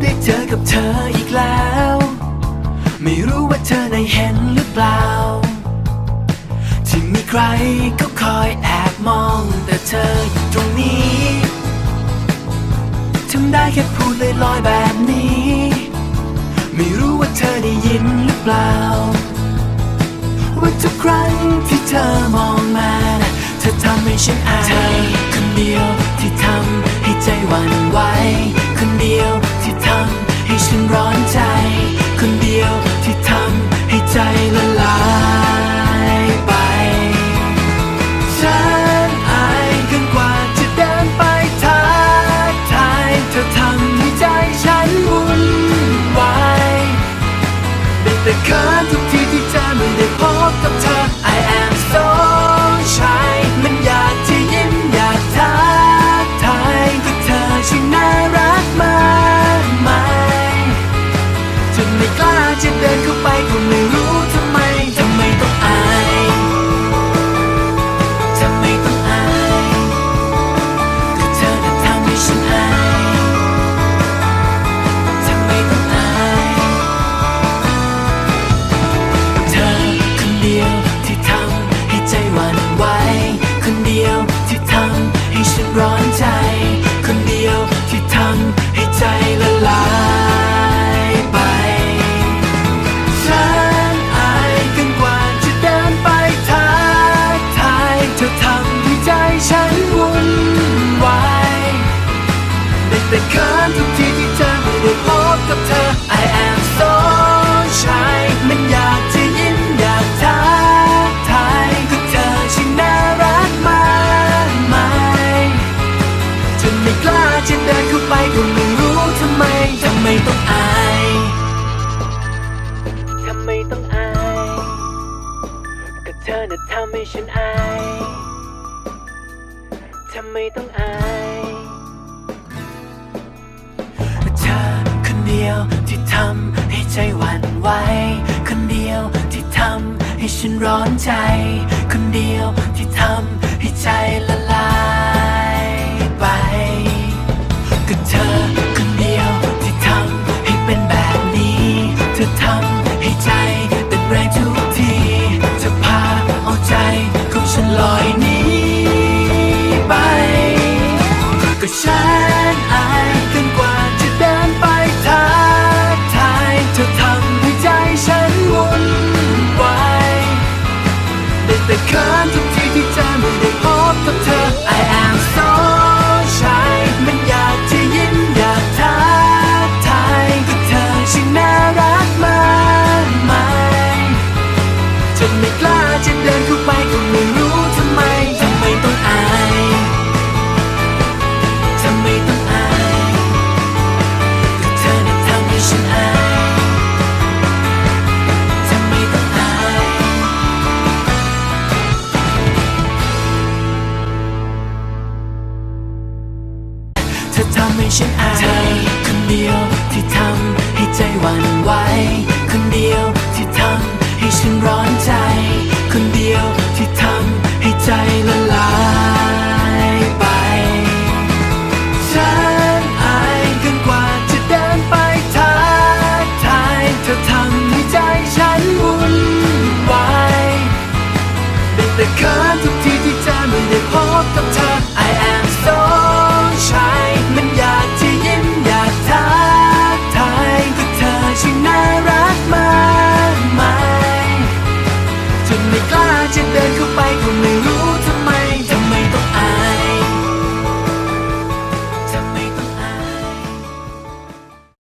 ได้เจอกับเธออีกแล้ว ไม่รู้ว่าเธอได้เห็นหรือเปล่า ที่มีใครก็คอยแอบมอง แต่เธออยู่ตรงนี้ทำได้แค่พูดลอยๆแบบนี้ ไม่รู้ว่าเธอได้ยินหรือเปล่า ว่าทุกครั้งที่เธอมองมาเธอทำให้ฉันอายเธอคนเดียวที่ทำให้ใจวั่นวาว ทุกทีที่เจอไม่ได้พบกับเธอ I am เธอน่ะทำให้ฉันอายทำไมต้องอายเธอคนเดียวที่ทำให้ใจหวั่นไหวคนเดียวที่ทำให้ฉันร้อนใจ คนเดียวที่ทำ can't ฉันอายคนเดียวที่ทำ